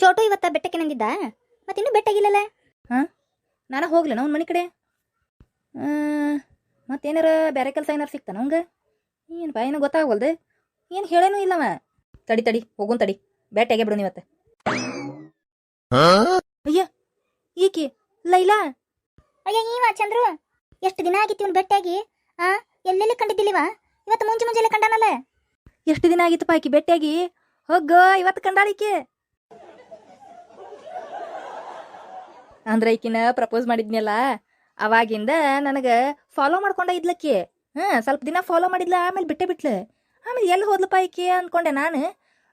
ಚೋಟು ಇವತ್ತ ಬೆಟ್ಟಕ್ಕೆ ನಂಗಿದ್ದ ಮತ್ತಿನ್ನೂ ಬೆಟ್ಟಾಗಿಲ್ಲಲ್ಲ ನಾನು ಹೋಗ್ಲಿ ಅವ್ನ ಮನೆ ಕಡೆ. ಮತ್ತೇನಾರ ಬೇರೆ ಕೆಲಸ ಏನಾರು ಸಿಕ್ತಾನ ಅವಂಗ? ಏನು ಬಾ ಏನೋ ಗೊತ್ತಾಗವಲ್ದು. ಏನು ಹೇಳೇನೂ ಇಲ್ಲವ ತಡಿ ತಡಿ ಹೋಗೋನ್ ತಡಿ. ಬೇಟೆಗೆ ಬಿಡು ನೀವತ್ತೆ ಅಯ್ಯ ಈಕಿ ಲೈಲಾ? ಅಯ್ಯ ಈವ ಚಂದ್ರು. ಎಷ್ಟು ದಿನ ಆಗಿತ್ತು ಇವ್ನು ಬೆಟ್ಟಾಗಿ ಆ ಎಲ್ಲೆಲ್ಲಿ ಕಂಡಿದ್ದಿಲ್ಲಿವ ಇವತ್ತು ಮುಂಚೆ ಮುಂಜಾನೆ ಕಂಡನಲ್ಲ? ಎಷ್ಟು ದಿನ ಆಗಿತ್ತಪ್ಪ ಆಕಿ ಬೆಟ್ಟಾಗಿ ಹೋಗ ಇವತ್ತು ಕಂಡಾಳಿಕೆ ಅಂದ್ರ ಈಕಿನ ಪ್ರಪೋಸ್ ಮಾಡಿದ್ನಲ್ಲ, ಅವಾಗಿಂದ ನನಗೆ ಫಾಲೋ ಮಾಡ್ಕೊಂಡ ಇದ್ಲಕ್ಕಿ. ಹಾಂ ಸ್ವಲ್ಪ ದಿನ ಫಾಲೋ ಮಾಡಿದ್ಲ, ಆಮೇಲೆ ಬಿಟ್ಟೆ ಬಿಟ್ಲು. ಆಮೇಲೆ ಎಲ್ಲಿ ಹೋದ್ಲಪ್ಪ ಈಕಿ ಅನ್ಕೊಂಡೆ ನಾನು.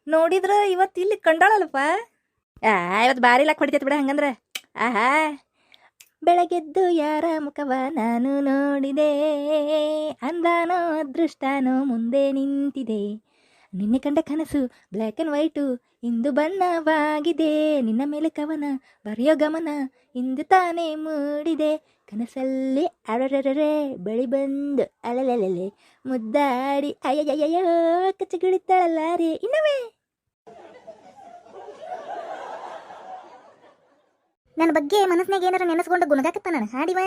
ನೋಡಿದ್ರೆ ಇವತ್ತು ಇಲ್ಲಿ ಕಂಡಾಳಲ್ಲಪ್ಪ ಆ ಇವತ್ತು ಭಾರಿ ಲಾಕ್ ಹೊಡಿತೈತಿ ಬಿಡ ಹಂಗಂದ್ರೆ. ಆಹಾ. ಬೆಳಗೆದ್ದು ಯಾರ ಮುಖವ ನಾನು ನೋಡಿದೆ. ಅಂದಾನೋ ಅದೃಷ್ಟನೋ ಮುಂದೆ ನಿಂತಿದೆ. ನಿನ್ನೆ ಕಂಡ ಕನಸು ಬ್ಲ್ಯಾಕ್ ಆ್ಯಂಡ್ ವೈಟು ಇಂದು ಬಣ್ಣವಾಗಿದೆ. ನಿನ್ನ ಮೇಲೆ ಕವನ, ಬರೆಯೋ ಗಮನ ಇಂದು ತಾನೇ ಮೂಡಿದೆ. ಕನಸಲ್ಲಿ ಅರರರರೆ, ಬಳಿ ಬಂದು ಅಲಲಲಲೆ. ಮುದ್ದಾಡಿ, ಅಯ್ಯಯ್ಯಯ್ಯೋ ಕಚ್ಚಗಿಳಿತಾಳಲ್ಲ ರೇ ಇನ್ನವೇ? ನನ್ನ ಬಗ್ಗೆ ಮನಸ್ಸಿನಾಗ ಏನಾರ ನೆನೆಸ್ಕೊಂಡು ಗುಣಗಾಕತ್ತ ನಾನು. ಹಾಡಿವ?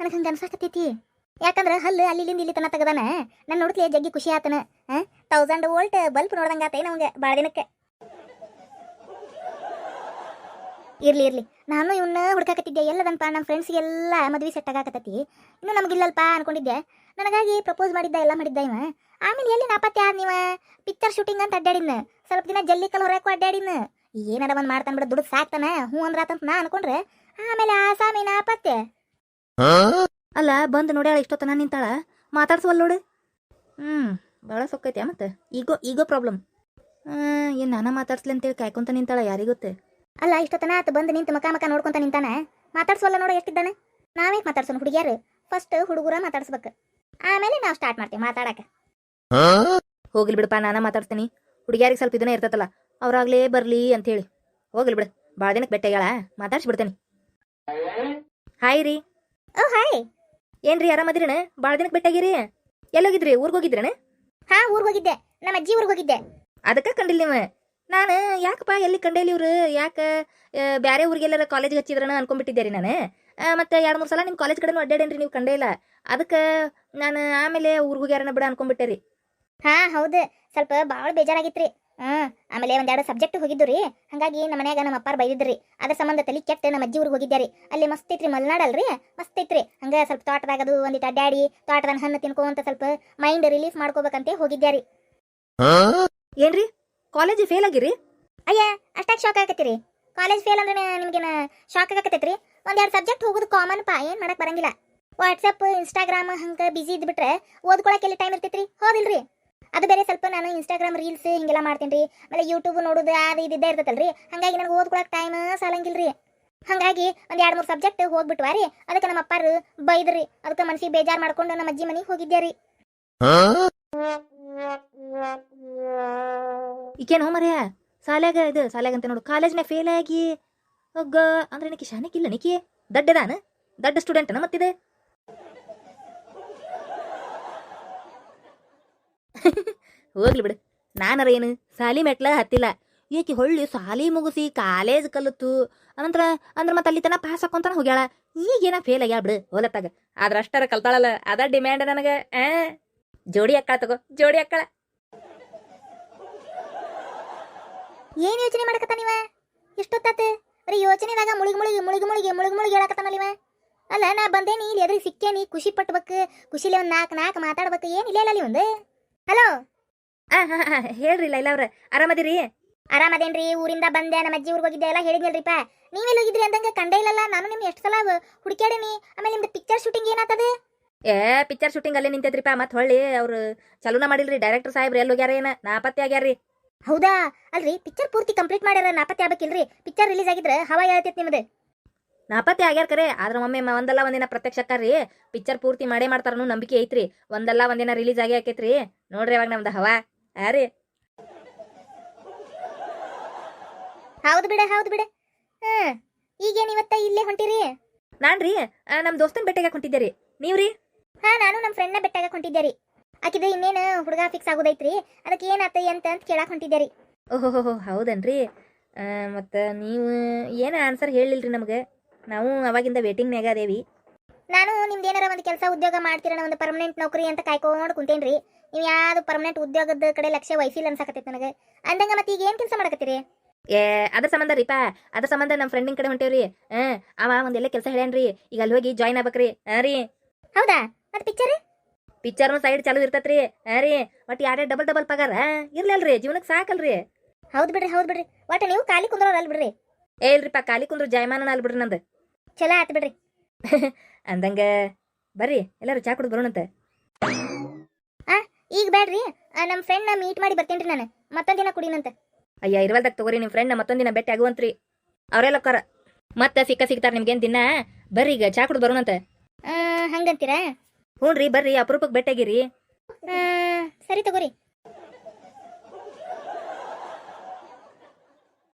ನನಗೆ ಹಂಗೆ ಅನ್ಸಾಕತ್ತೈತಿ. ಯಾಕಂದ್ರೆ ಹಲ್ಲು ಅಲ್ಲಿಂದ ಇಲ್ಲಿ ತನ ತೆಗದಾನ. ನನ್ನ ನೋಡ್ತಲೇ ಜಗ್ಗಿ ಖುಷಿ ಆತನ. ತೌಸಂಡ್ ವೋಲ್ಟ್ ಬಲ್ಪ್ ನೋಡ್ದಂಗ ಆತೈ ನಮ್ಗೆ ಭಾಳ ದಿನಕ್ಕೆ. ಇರ್ಲಿ ಇರ್ಲಿ. ನಾನು ಇವನ್ನ ಹುಡ್ಕಾಕತ್ತಿದ್ದೆ. ಎಲ್ಲದನ್ಪ ನಮ್ಮ ಫ್ರೆಂಡ್ಸ್ಗೆಲ್ಲ ಮದ್ವೆ ಸೆಟ್ ಆಗಾಕತ್ತೈತಿ ಇನ್ನು ನಮಗಿಲ್ಲಲ್ಪ ಅನ್ಕೊಂಡಿದ್ದೆ. ನನಗಾಗಿ ಪ್ರಪೋಸ್ ಮಾಡಿದ್ದ, ಎಲ್ಲ ಮಾಡಿದ್ದ ಇವ. ಆಮೇಲೆ ಎಲ್ಲಿ ನಾಪತ್ತೆ ಆದ್ ನೀವ? ಪಿಕ್ಚರ್ ಶೂಟಿಂಗ್ ಅಂತ ಅಡ್ಡಾಡಿನ ಸ್ವಲ್ಪ ದಿನ ಜಲ್ಲಿ ಕಲ್ ಹೊರಕು ಅಡ್ಡಾಡಿನ ಏನಾರ ಒಂದು ಮಾಡ್ತಾನ ಬಿಡ ದುಡ್ಡು ಸಾಕ್ತಾನ. ಹ್ಞೂ ಅಂದ್ರಾತಂತ ನಾ ಅನ್ಕೊಂಡ್ರೆ. ಆಮೇಲೆ ಆ ಆಸಾಮಿ ನಾಪತ್ತೆ. ಅಲ್ಲ ಬಂದು ನೋಡ್ಯಾಳ ಇಷ್ಟೊತ್ತನ ನಿಂತಾಳ. ಮಾತಾಡ್ಸವಲ್ಲ ನೋಡು. ಹ್ಞೂ ಭಾಳ ಸೊಕ್ಕೈತೆ ಮತ್ತೆ. ಈಗೋ ಈಗೋ ಪ್ರಾಬ್ಲಮ್ ಏನು ನಾನ ಮಾತಾಡ್ಸ್ಲಿ ಅಂತೇಳಿ ಕಾಯ್ಕೊಂತ ನಿಂತಾಳ ಯಾರಿಗೊತ್ತೆ ಅಲ್ಲ ಇಷ್ಟೊತ್ತನ ಆತ ಬಂದು ನಿಂತು ಮಕ ಮಕ ನೋಡ್ಕೊಂತ ನಿಂತಾನ. ಮಾತಾಡ್ಸವಲ್ಲ ನೋಡು ಎಷ್ಟಿದ್ದಾನೆ? ನಾವೇ ಮಾತಾಡ್ಸೋಣ ಹುಡುಗಿಯರು. ಫಸ್ಟ್ ಹುಡುಗರ ಮಾತಾಡ್ಸ್ಬೇಕು. ಆಮೇಲೆ ನಾವು ಸ್ಟಾರ್ಟ್ ಮಾಡ್ತೀವಿ ಮಾತಾಡಕ. ಹೋಗ್ಲಿ ಬಿಡಪ್ಪ ನಾನ ಮಾತಾಡ್ತೀನಿ ಹುಡುಗಿಯಾರಿಗೆ ಸ್ವಲ್ಪ ಇದನ್ನ ಇರ್ತತಲ್ಲ ಅವ್ರಾಗ್ಲೇ ಬರ್ಲಿ ಅಂತೇಳಿ. ಹೋಗ್ಲಿ ಬಿಡು ಭಾಳ ದಿನಕ್ಕೆ ಬೆಟ್ಟೆಗಳ ಮಾತಾಡ್ಸಿ ಬಿಡ್ತೇನೆ. ಹಾಯ್ ರೀ. ಓ ಹಾಯ್ ಏನ್ರಿ ಆರಾಮದಿರಣ ಭಾಳ ದಿನಕ್ಕೆ ಬೆಟ್ಟಾಗಿರಿ ಎಲ್ಲೋಗಿದ್ರಿ? ಊರಿಗೆ ಹೋಗಿದ್ರಣ ಹಾ ಊರಿಗೆ ಹೋಗಿದ್ದೆ. ನಮ್ಮ ಅಜ್ಜಿ ಊರಿಗೆ ಹೋಗಿದ್ದೆ. ಅದಕ್ಕೆ ಕಂಡಿಲ್ಲ ನೀವು? ನಾನು ಯಾಕಪ್ಪ ಎಲ್ಲಿ ಕಂಡೇಲಿ ಇವ್ರು? ಯಾಕೆ ಬೇರೆ ಊರಿಗೆಲ್ಲ ಕಾಲೇಜ್ಗೆ ಹಚ್ಚಿದ್ರನ ಅನ್ಕೊಂಡ್ಬಿಟ್ಟಿದ್ದೆ ರೀ ನಾನು ಮತ್ತೆ ಎರಡು ಮೂರು ಸಲ ನಿಮ್ಮ ಕಾಲೇಜ್ ಕಡೆನೂ ಅಡ್ಡಾಡೇನ್ರಿ ನೀವು ಕಂಡೇ ಇಲ್ಲ. ಅದಕ್ಕೆ ನಾನು ಆಮೇಲೆ ಊರಿಗೆ ಹೋಗ್ಯಾರನ ಬಿಡ ಅನ್ಕೊಂಡ್ಬಿಟ್ಟೆ ರೀ ಹಾ ಹೌದು. ಸ್ವಲ್ಪ ಭಾಳ ಬೇಜಾರಾಗಿತ್ರಿ. ಹ್ಮ್ ಆಮೇಲೆ ಒಂದೆರಡು ಸಬ್ಜೆಕ್ಟ್ ಹೋಗಿದ್ದು ರೀ. ಹಂಗಾಗಿ ನಮ್ಮ ಮನ್ಯಾಗ ನಮ್ಮ ಅಪ್ಪಾರ ಬೈದಿದ್ರಿ ಅದ್ರ ಸಂಬಂಧ ತಲಿ ಕೆಟ್ಟ ನಮ್ಮ ಅಜ್ಜಿ ಊರಿಗೆ ಹೋಗಿದ್ದೆ ರೀ. ಅಲ್ಲಿ ಮಸ್ತ್ ಐತ್ರಿ ಮಲ್ನಾಡಲ್ರಿ. ಮಸ್ತ್ ಐತ್ರಿ. ಹಂಗ ಸ್ವಲ್ಪ ತೋಟದಾಗ ಅದು ಒಂದಿಟ್ಟು ಅಡ್ಡಾಡಿ ತೋಟದ ಹಣ್ಣು ತಿನ್ಕೊಂತ ಸ್ವಲ್ಪ ಮೈಂಡ್ ರಿಲೀಫ್ ಮಾಡ್ಕೋಬೇಕಂತೆ ಹೋಗಿದ್ದೆ ರೀ. ಏನ್ರಿ? ಕಾಲೇಜ್ ಫೇಲ್ ಆಗಿರಿ? ಅಯ್ಯ ಅಷ್ಟಾಗಿ ಶಾಕ್ ಆಗತ್ತೀರಿ ಕಾಲೇಜ್ ಫೇಲ್ ಅಂದ್ರೆ ನಿಮ್ಗೇನ ಶಾಕ್ ಆಗತ್ತೈತ್ರಿ ಒಂದೆರಡು ಸಬ್ಜೆಕ್ಟ್ ಹೋಗೋದು ಕಾಮನ್ ಪಾ ಏನ್ ಮಾಡಕ್ ಬರಂಗಿಲ್ಲ. ವಾಟ್ಸಪ್ ಇನ್ಸ್ಟಾಗ್ರಾಮ್ ಹಂಗ ಬಿಜಿ ಇದ್ಬಿಟ್ರೆ ಓದ್ಕೊಳಕ್ಕೆ ಎಲ್ಲಿ ಟೈಮ್ ಇರ್ತೈತ್ರಿ? ಹೋದಿಲ್ರಿ. ನಾನು ಇನ್ಸ್ಟಾಗ್ರಾಮ್ ರೀಲ್ಸ್ ಹಿಂಗೆಲ್ಲ ಮಾಡ್ತೀನಿ ರೀ ಆಮೇಲೆ ಯೂಟ್ಯೂಬ್ ನೋಡೋದು ಅದು ಇದ್ದೇ ಇರ್ತೈತಲ್ರಿ. ಹಂಗಾಗಿ ನನಗೆ ಓದ್ಕೊಳಕ್ಕೆ ಟೈಮ್ ಸಾಲಂಗಿಲ್ರಿ. ಹಂಗಾಗಿ ಒಂದು ಎರಡು ಮೂರು ಸಬ್ಜೆಕ್ಟ್ ಹೋಗ್ಬಿಟ್ವಾ ರೀ. ಅದಕ್ಕೆ ನಮ್ಮ ಅಪ್ಪಾರು ಬೈದ್ರಿ. ಅದಕ್ಕೆ ಮನ್ಸಿಗೆ ಬೇಜಾರ್ ಮಾಡ್ಕೊಂಡು ನಮ್ಮ ಅಜ್ಜಿ ಮನೆಗೆ ಹೋಗಿದ್ದೆ ರೀ. ಈಕೇನೋ ಮರ್ಯ? ಸಾಲ್ಯಾಗ ಇದು, ಸಾಲ್ಯಾಗ ಅಂತ ನೋಡು. ಕಾಲೇಜ್ನಾಗ ಫೇಲ್ ಆಗಿ. ಒಗ್ಗ ಅಂದ್ರೆ ನಿಕಿ ಶಾನಕ್ಕಿಲ್ಲ ನಿಕಿ? ದಡ್ಡದಾನ? ದಡ್ಡ ಸ್ಟೂಡೆಂಟ್ನ ಮತ್ತಿದೆ? ಹೋಗ್ಲಿ ಬಿಡು. ನಾನರ ಏನು? ಸಾಲಿ ಮೆಟ್ಲ ಹತ್ತಿಲ್ಲ. ಈಕಿ ಹೊಳ್ಳಿ ಸಾಲಿ ಮುಗಿಸಿ ಕಾಲೇಜ್ ಕಲಿತು, ಅನಂತರ, ಅಂದ್ರೆ ಮತ್ತೆ ಅಲ್ಲಿ ತನ ಪಾಸ್ ಹಾಕೊಂತಾನ ಹೋಗ್ಯಾಳ. ಈಗೇನ ಫೇಲ್ ಆಗ್ಯಾಳ ಬಿಡು ಹೋಲತ್ತಾಗ ಆದ್ರ ಅಷ್ಟರ ಕಲ್ತಾಳಲ್ಲ, ಅದ ಡಿಮ್ಯಾಂಡ್ ನನಗೆ, ಆ? ಜೋಡಿ ಅಕ್ಕಳ ತಗೋ, ಜೋಡಿ ಅಕ್ಕಳ. ಏನ್ ಯೋಚನೆ ಮಾಡಕತ್ತ ನೀವ ಎಷ್ಟೊತ್ತಾತ? ಅರೆ ಯೋಚನೆದಾಗ ಮುಳುಗಿ ಮುಳುಗಿ ಮುಳುಗಿ ಮುಳುಗಿ ಮುಳುಗಿ ಮುಳುಗಿ ಹೇಳಕತ್ತಾನಲ್ಲ ಇವ? ಅಲ್ಲ, ನಾ ಬಂದೇನಿ, ಇಲ್ಲಿ ಎದ್ರಿಗೆ ಸಿಕ್ಕೇನಿ, ಖುಷಿ ಪಟ್ಬೇಕು, ಖುಷಿಲಿ ಒಂದ್ ನಾಲ್ಕು ನಾಲ್ಕು ಮಾತಾಡ್ಬೇಕು ಏನಿಲ್ಲ ಅಲ್ಲಿ ಒಂದು? ಹಲೋ? ಆ ಹಾ ಹಾ ಹೇಳ್ರಿ ಲೈಲಾ ಅವ್ರ. ಆರಾಮದಿರಿ? ಆರಾಮದೇನ್ರಿ ಊರಿಂದ ಬಂದೆ ನಮ್ಮ ಅಜ್ಜಿ ಊರಿಗೆ ಹೋಗಿದ್ದೆ ಎಲ್ಲ ಹೇಳಿದ್ನಲ್ರಿಪ್ಪ. ನೀವೆಲ್ಲ ಹೋಗಿದ್ರಿ ಅಂದಂಗೆ ಕಂಡೇ ಇಲ್ಲಲ್ಲ ನಾನು ನಿಮ್ಗೆ ಎಷ್ಟು ಸಲ ಹುಡುಕ್ಯಾಡೇನಿ. ಆಮೇಲೆ ನಿಮ್ದು ಪಿಕ್ಚರ್ ಶೂಟಿಂಗ್ ಏನಾಗ್ತದೆ ಏ ಪಿಕ್ಚರ್ ಶೂಟಿಂಗ್ ಅಲ್ಲೇ ನಿಂತೈತ್ರಿಪ್ಪ ಮತ್ತೆ ಹೊಳ್ಳಿ ಅವ್ರು ಚಲೋನ ಮಾಡಿಲ್ರಿ ಡೈರೆಕ್ಟರ್ ಸಾಹೇಬ್ರು ಎಲ್ಲಿ ಹೋಗ್ಯಾರ ಏನ? ನಾಪತ್ತೆ ಆಗ್ಯಾರ್ರಿ. ಹೌದಾ? ಅಲ್ರಿ ಪಿಕ್ಚರ್ ಪೂರ್ತಿ ಕಂಪ್ಲೀಟ್ ಮಾಡ್ಯಾರ ನಾಪತ್ತೆ ಆಗ್ಬೇಕಿಲ್ರಿ? ಪಿಕ್ಚರ್ ರಿಲೀಸ್ ಆಗಿದ್ರೆ ಹವಾ ಹೇಳ್ತೈತಿ ನಿಮ್ದು. ನಾಪತ್ತೆ ಆಗ್ಯಾರ ಕರೆ ಆದ್ರೆ ಒಮ್ಮೆ ಮ- ಒಂದಲ್ಲ ಒಂದಿನ ಪ್ರತ್ಯಕ್ಷ ಅಕ್ಕಾರ್ರಿ ಪಿಕ್ಚರ್ ಪೂರ್ತಿ ಮಾಡೇ ಮಾಡ್ತಾರನು ನಂಬಿಕೆ ಐತ್ರಿ. ಒಂದಲ್ಲ ಒಂದಿನ ರಿಲೀಸ್ ಆಗಿ ಆಕೈತ್ರಿ. ನೋಡ್ರಿ ಅವಾಗ ನಮ್ದು ಹವಾ. ರೀ. ಹೌದು ಬಿಡ ಹೌದು ಬಿಡ. ಹ್ಮ್ ಈಗೇನು ಇವತ್ತ ಇಲ್ಲೇ ಹೊಂಟಿರಿ? ನಾನ್ರಿ ರೀ ನಮ್ ದೋಸ್ತನ್ ಭೇಟಿಗೆ ಹೊಂಟಿದ್ದೆ ರೀ. ನೀವ್ರಿ ಹಾ ನಾನು ನಮ್ಮ ಫ್ರೆಂಡ್ನ ಬೆಟ್ಟಾಗ ಹೊಂಟಿದ್ದೆ ರೀ. ಆಕಿದ ಇನ್ನೇನು ಹುಡುಗ ಫಿಕ್ಸ್ ಆಗೋದೈತ್ರಿ. ಅದಕ್ಕೆ ಏನಾತ ಎಂತ ಅಂತ ಕೇಳಾಕ್ ಹೊಂಟಿದ್ದೆ ರೀ. ಓಹೋ ಹೌದನ್ರಿ? ಮತ್ತು ನೀವು ಏನು ಆನ್ಸರ್ ಹೇಳಿಲ್ರಿ ನಮಗೆ? ನಾವು ಅವಾಗಿಂದ ವೇಟಿಂಗ್ನಾಗ ಅದೇವಿ. ನಾನು ನಿಮ್ದು ಏನಾರ ಒಂದು ಕೆಲಸ ಉದ್ಯೋಗ ಮಾಡ್ತೀರಣ ಒಂದು ಪರ್ಮನೆಂಟ್ ನೌಕರಿ ಅಂತ ಕಾಯ್ಕೊಂಡು ಕುಂತೇನ್ರಿ. ನೀವು ಯಾವ್ದು ಪರ್ಮನೆಂಟ್ ಉದ್ಯೋಗದ ಕಡೆ ಲಕ್ಷ್ಯ ವಹಿಸಿಲ್ಲ ಅನ್ಸಕತ್ತೈತೆ ನನಗೆ. ಅಂದಂಗ ಮತ್ತೆ ಈಗ ಏನು ಕೆಲಸ ಮಾಡಕತ್ತೀರಿ? ಏ ಅದ್ರ ಸಂಬಂಧ ರೀಪಾ ಅದ್ರ ಸಂಬಂಧ ನಮ್ಮ ಫ್ರೆಂಡಿನ ಕಡೆ ಹೊಂಟೇವ್ರಿ. ಹಾಂ ಅವ ಒಂದೆಲ್ಲ ಕೆಲಸ ಹೇಳ್ಯಾನ್ರಿ. ಈಗ ಅಲ್ಲಿ ಹೋಗಿ ಜಾಯ್ನ್ ಆಗ್ಬೇಕ್ರಿ. ಹಾಂ ರೀ. ಹೌದಾ? ಮತ್ತೆ ಪಿಕ್ಚರ್ ಪಿಕ್ಚರ್ನು ಸೈಡ್ ಚಾಲು ಇರ್ತತ್ರಿ. ಹಾಂ ರೀ. ಒಟ್ಟು ಯಾರೇ ಡಬಲ್ ಡಬಲ್ ಪಗಾರ? ಇರ್ಲಲ್ರಿ. ಜೀವನಕ್ಕೆ ಸಾಕಲ್ರಿ. ಹೌದು ಬಿಡ್ರಿ ಹೌದು ಬಿಡ್ರಿ. ಒಟ್ಟು ನೀವು ಖಾಲಿ ಕುಂದ್ರ ಅಲ್ಲಿ ಬಿಡ್ರಿ. ಏ ಇಲ್ರಿಪ್ಪ ಖಾಲಿ ಕುಂದ್ರು ಜಾಯಮಾನ ಅಲ್ ಬಿಡ್ರಿ ನಂದು. ಚಲೋ ಆತ್ ಬಿಡ್ರಿ. ಅಂದಂಗ ಬರ್ರಿ ಎಲ್ಲರೂ ಚಾ ಕುಡಿದು ಬರೋಣಂತೆ. ಈಗ ಬೇಡ್ರಿ. ನಮ್ಮ ಫ್ರೆಂಡ್ನ ಮೀಟ್ ಮಾಡಿ ಬರ್ತೇನ್ರಿ ನಾನು. ಮತ್ತೊಂದು ದಿನ ಕುಡಿನಂತೆ. ಅಯ್ಯ ಇರವಲ್ದಾಗ ತಗೋರಿ ನಿಮ್ಮ ಫ್ರೆಂಡ್ ಮತ್ತೊಂದಿನ ಭೇಟಿ ಆಗುವಂತ್ರಿ. ಅವರೆಲ್ಲ ಕರ ಮತ್ತೆ ಸಿಕ್ಕ ಸಿಗ್ತಾರ ನಿಮ್ಗೇನು ದಿನ? ಬರ್ರಿ ಈಗ ಚಾ ಕುಡಿದು ಬರೋಣಂತೆ. ಹಂಗಂತೀರಾ? ಹ್ಞೂ ರೀ ಬರ್ರಿ ಅಪರೂಪಕ್ಕೆ ಭೇಟಿಯಾಗಿರಿ ಆ, ಸರಿ ತಗೋರಿ.